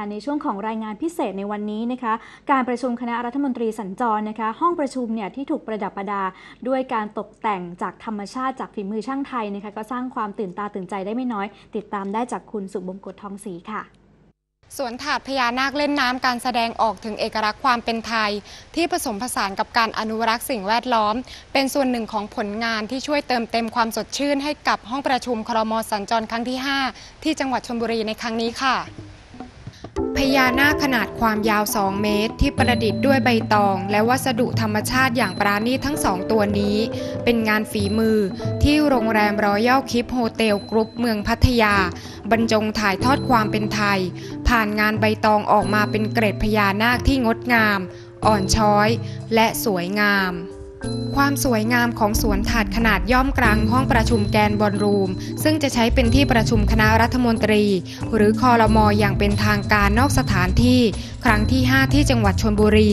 ค่ะในช่วงของรายงานพิเศษในวันนี้นะคะการประชุมคณะรัฐมนตรีสัญจรนะคะ ห้องประชุมเนี่ยที่ถูกประดับประดา ด้วยการตกแต่งจากธรรมชาติจากฝีมือช่างไทยนะคะก็สร้างความตื่นตาตื่นใจได้ไม่น้อย ติดตามได้จากคุณสุบงกตทองศรีค่ะสวนถาดพญานาคเล่นน้ำการแสดงออกถึงเอกลักษณ์ความเป็นไทย ที่ผสมผสานกับการอนุรักษ์สิ่งแวดล้อม เป็นส่วนหนึ่งของผลงานที่ช่วยเติมเต็มความสดชื่นให้กับห้องประชุมครมสัญจรครั้งที่ 5 ที่จังหวัดชลบุรีในครั้งนี้ค่ะ พญานาคขนาดความยาว 2 เมตร ที่ประดิษฐ์ด้วยใบตอง และวัสดุธรรมชาติอย่างปราณีตทั้งสองตัวนี้ เป็นงานฝีมือที่โรงแรมรอยัลคิปโฮเทลกรุ๊ปเมืองพัทยา บรรจงถ่ายทอดความเป็นไทย ผ่านงานใบตองออกมาเป็นเกรดพญานาคที่งดงาม อ่อนช้อย และสวยงาม ความสวยงามของสวนถาดขนาดย่อมกลางห้องประชุมแกนบอลรูม ซึ่งจะใช้เป็นที่ประชุมคณะรัฐมนตรี หรือคอรมออย่างเป็นทางการนอกสถานที่ ครั้งที่ 5 ที่จังหวัดชลบุรี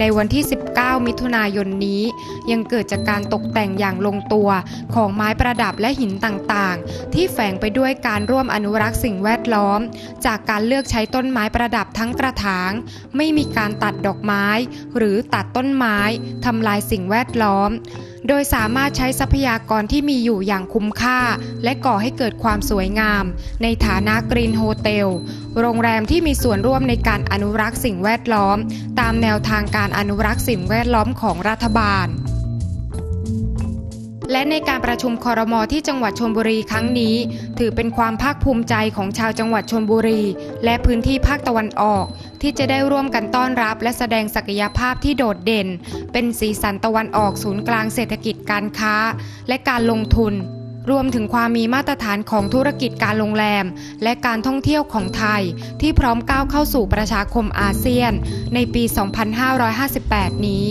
ในวันที่ 19 มิถุนายนนี้ ยังเกิดจากการตกแต่งอย่างลงตัวของไม้ประดับและหินต่างๆ ที่แฝงไปด้วยการร่วมอนุรักษ์สิ่งแวดล้อม จากการเลือกใช้ต้นไม้ประดับทั้งกระถาง ไม่มีการตัดดอกไม้ หรือตัดต้นไม้ทำลายสิ่งแวดล้อม โดยสามารถใช้ทรัพยากรที่มีอยู่อย่างคุ้มค่า และก่อให้เกิดความสวยงาม ในฐานะกรีนโฮเทล โรงแรมที่มีส่วนร่วมในการอนุรักษ์สิ่งแวดล้อม ตามแนวทางการอนุรักษ์สิ่งแวดล้อมของรัฐบาล และในการประชุมคอรมอที่จังหวัดชลบุรีครั้งนี้ ถือเป็นความภาคภูมิใจของชาวจังหวัดชลบุรี และพื้นที่ภาคตะวันออก ที่จะได้ร่วมกันต้อนรับและแสดงศักยภาพที่โดดเด่น เป็นสีสันตะวันออกศูนย์กลางเศรษฐกิจการค้า และการลงทุน รวมถึงความมีมาตรฐานของธุรกิจการโรงแรม และการท่องเที่ยวของไทย ที่พร้อมก้าวเข้าสู่ประชาคมอาเซียน ในปี 2558 นี้